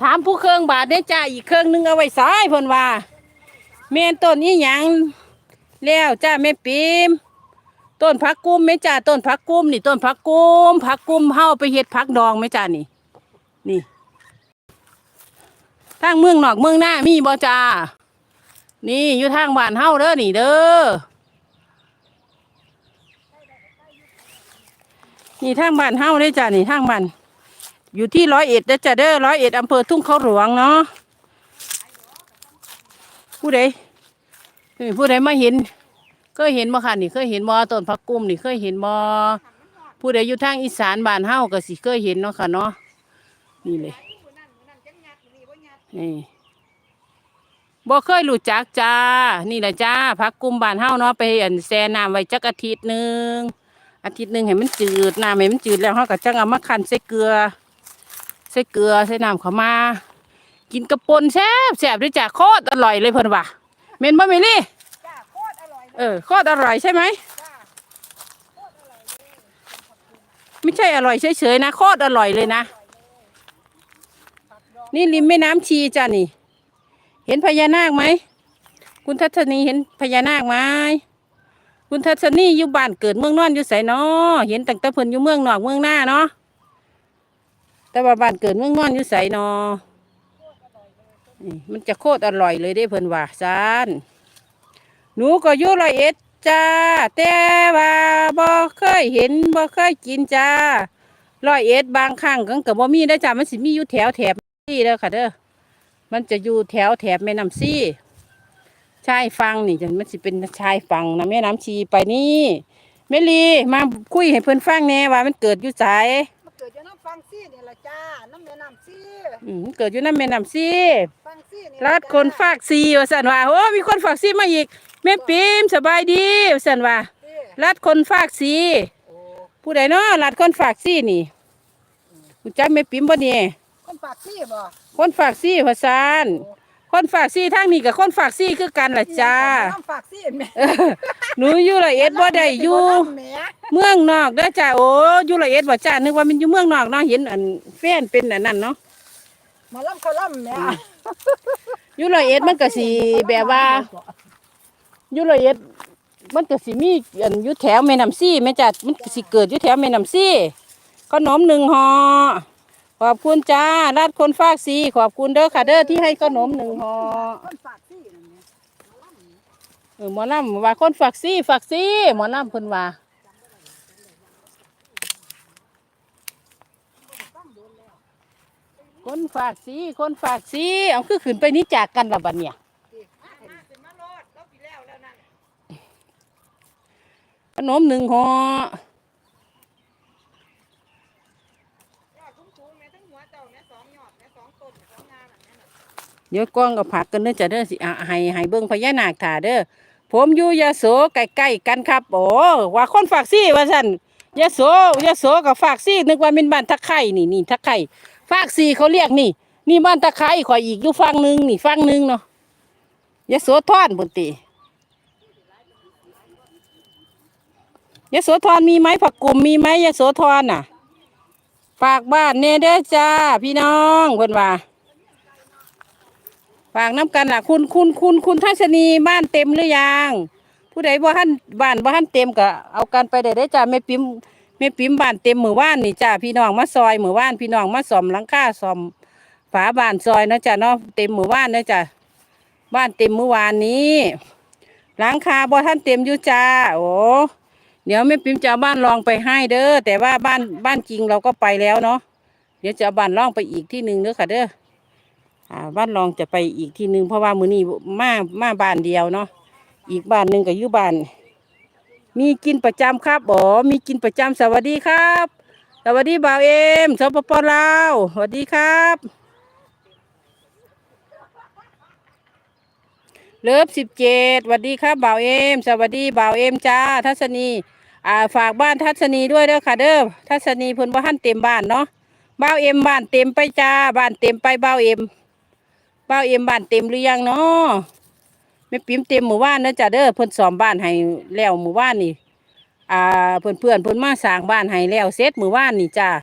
ถามผู้เครื่องบาทได้จ้าอีกเครื่องหนึงเอาไว้ซ้ายพนว่าแม่นต้นนี้หยังแล้วจ้าแม่ปิมต้นผักกุ้มไหมจ้าต้นผักกุ้มนี่ต้นผักกุ้มผักกุ้มเฮาไปเฮ็ดผักดองไหมจ้านี่ นี่ทางเมืองนอกเมืองหน้ามีบ่จ้านี่อยู่ทางบ้านเฮาเด้อนี่เด้อนี่ทางบ้านเฮาเด้จ้านี่ทางบ้าน อยู่ที่ร้อยเอ็ดเด้อจ้าเด้อร้อยเอ็ดอำเภอทุ่งเขาหลวงเนาะผู้ใดผู้ใดมาเห็น เคยเห็นบ่ค่ะนี่เคยเห็นบ่ต้นผักกุ้มนี่เคยเห็นบ่ผู้ใดอยู่ทางอีสานบ้านเฮาก็สิเคยเห็นเนาะค่ะเนาะนี่เลยนี่บ่เคยรู้จักจ้า นี่แหละจ้าผักกุ้มบ้านเฮาเนาะไปอันแช่น้ำไว้จักอาทิตย์หนึ่งอาทิตย์หนึ่งให้มันจืดน้ำให้มันจืดแล้วเขาก็จังเอามาคั้นใส่เกลือ ใส่เกลือใส่น้ำเขามา กินกระปนแซ่บแซ่บด้วยจ้ะโคตรอร่อยเลยเพิ่นว่าเมนบ่เมลี่จ้าโคตรอร่อยเลยเออโคตรอร่อยใช่ไหมจ้าไม่ใช่อร่อยเฉยๆนะโคตรอร่อยเลยนะ นี่ริมแม่น้ำชีจ้ะนี่ เห็นพญานาคไหมคุณทัศนีเห็นพญานาคไหมคุณทัศนีอยู่บ้านเกิดเมืองนอนอยู่ไสเนาะเห็นตั้งแต่เพิ่นอยู่เมืองนอกเมืองหน้าเนาะ แต่ว่าบ้านเกิดเมืองนอนอยู่ไสเนาะนี่มันจะโคตรอร่อยเลยได้เพิ่นว่าซานหนูก็อยู่ร้อยเอ็ดจ้าแต่ว่าบ่เคยเห็นบ่เคยกินจ้าร้อยเอ็ดบางครั้งก็ก็บ่มีได้จ้ามันสิมีอยู่แถวแถบนี่เด้อค่ะเด้อมันจะอยู่แถวแถบแม่น้ำซี่ชายฟังนี่จะมันสิเป็นชายฟังนะแม่น้ำชีไปนี่แม่ลีมาคุยให้เพิ่นฟังแน่ว่ามันเกิดอยู่ไส ฟังซี่นี่แหละจ้าน้ำแม่น้ำซี่อืมมันเกิดอยู่น้ำแม่น้ำซี่ฟังซี่นี่รัดคนฝากซีว่าสันว่าโอ้มีคนฝากซีมาอีกแม่ปิมสบายดีว่าสันว่าซี่รัดคนฝากซีโอ้ผู้ใดเนาะรัดคนฝากซีนี่รู้จักแม่ปิมบ่นี่คนปากซี่บ่คนฝากซีว่าซัน คนฝากซี่ทางนี้กับคนฝากซี่คือกันล่ะจ้าน้ำฝากซี่แม่เออหนูอยู่ละเอ็ดบ่ได้อยู่แม่เมืองนอกเด้อจ้าโอ้อยู่ละเอ็ดบ่จ้านึกว่ามันอยู่เมืองนอกเนาะเห็นอันแฟนเป็นอันนั้นเนาะหมาล่ำเขาล่ำแม่อยู่ละเอ็ดมันก็สิแบบว่าอยู่ละเอ็ดมันก็สิมีอันอยู่แถวแม่น้ำซี่แม่จ้ามันก็สิเกิดอยู่แถวแม่น้ำซี่ขนมหนึ่งห่อ ขอบคุณจ้าราดคนฝากซีขอบคุณเด้อค่ะเด้อที่ให้ขนมหนึ่งห่อคนฝากซี่นั่นแม่เออหมอลำว่าคนฝากซีฝากซีหมอลำเพิ่นว่าคนฝากสีคนฝากสีเอาคือขึ้นไปนี้จากกันละบัดเนี่ยขนมหนึ่งห่อดสูงๆแม่ทั้งหัวเจ้าแม่สองยอดแม่สองต้นสองงานน่ะแม่เดี๋ยวกล้องกับผักกันเด้อจ้ะเด้อสิอะให้ให้เบิ่งพญานาคถ่าเด้อผมอยู่ยโสใกล้ๆกันครับ โอ้ว่าคนฝากซีว่าซั่นยโสยโสกับฝากซีนึกว่าเป็นบ้านทักไข่นี่นี่ทักไข่ฝากซีเขาเรียกนี่ นี่บ้านตะไคร้ข่อยอีกอยู่ฝั่งหนึงนี่ฝั่งหนึงเนาะยโสทอนบุนติยโสธรมีไหมผักกลุ่มมีไหมยโสธรน่ะ ฝากบ้านเนเด้อจ้า พี่น้องเพิ่นว่าฝากน้ำกันล่ะ คุณคุณคุณคุณทัศนีบ้านเต็มหรือยัง ผู้ใดบ่ทันบ้านบ่ทันเต็มก็เอากันไปได้เด้จ้าแม่ปิมแม่ปิมบ้านเต็มหมือว่านนี่จ้าพี่น้องมาซอยหมือว่านพี่น้องมาซ่อมหลังคาซ่อมฝาบ้านซอยนะจ้าเนาะเต็มหมือว่านนะจ้าบ้านเต็มเมื่อวานนี้หลังคาบ่ทันเต็มอยู่จ้าโอ้ เดี๋ยวแม่ปิมจะเอาบ้านรองไปให้เด้อแต่ว่าบ้านบ้านจริงเราก็ไปแล้วเนาะเดี๋ยวจะเอาบ้านรองไปอีกที่หนึ่งเด้อค่ะเด้ออ่าบ้านรองจะไปอีกที่หนึ่งเพราะว่ามือนี้มามาบ้านเดียวเนาะอีกบ้านหนึ่งก็อยู่บ้าน มีกินประจำครับอ๋อมีกินประจำสวัสดีครับ สวัสดีบ่าวเอ็มสปปลาวสวัสดีครับเลิฟสิบเจ็ดสวัสดีครับบ่าวเอ็มสวัสดีบ่าวเอ็มจ้าทัศนี อ่าฝากบ้านทัศนีด้วยเด้อค่ะเด้อทัศนีเพิ่นบ่ทันเต็มบ้านเนาะบ้าวเอ็มบ้านเต็มไปจ้าบ้านเต็มไปบ้าวเอ็มบ้าวเอ็มบ้านเต็มหรือยังเนาะแม่ปิ่มเต็มหมู่บ้านนะจ้าเด้อเพิ่นซ่อมบ้านให้แล้วหมู่บ้านนี่อ่าเพื่อนเพื่อนเพิ่นมาสร้างบ้านให้แล้วเสร็จหมู่บ้านนี่จ้า